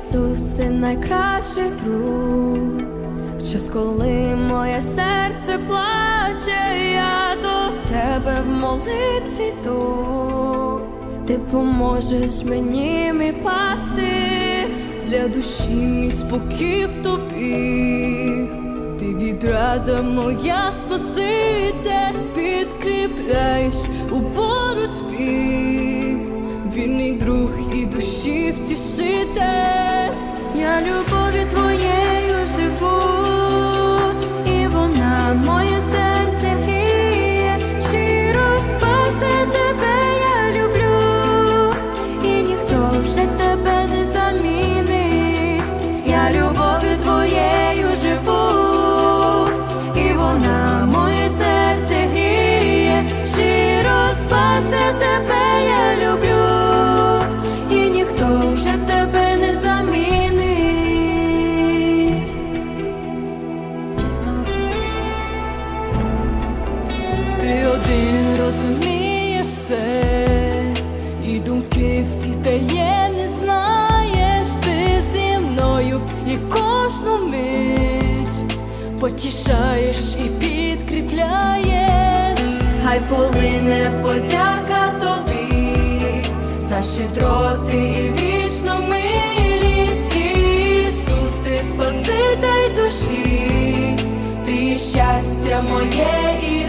Ісус, ти найкращий друг. Час, коли моє серце плаче, я до тебе в молитві йду. Ти поможеш мені, мій пастир. Для душі мій спокій в тобі, ти відрада моя спаситель, підкріпляєш у боротьбі, вільний друг і душі втішитель. Я один розумієш все, і думки всі таємні знаєш, ти зі мною і кожну мить потішаєш і підкріпляєш. Хай полине подяка тобі за щедроти і вічну милість. Ісус, ти спаситель душі, ти щастя моє і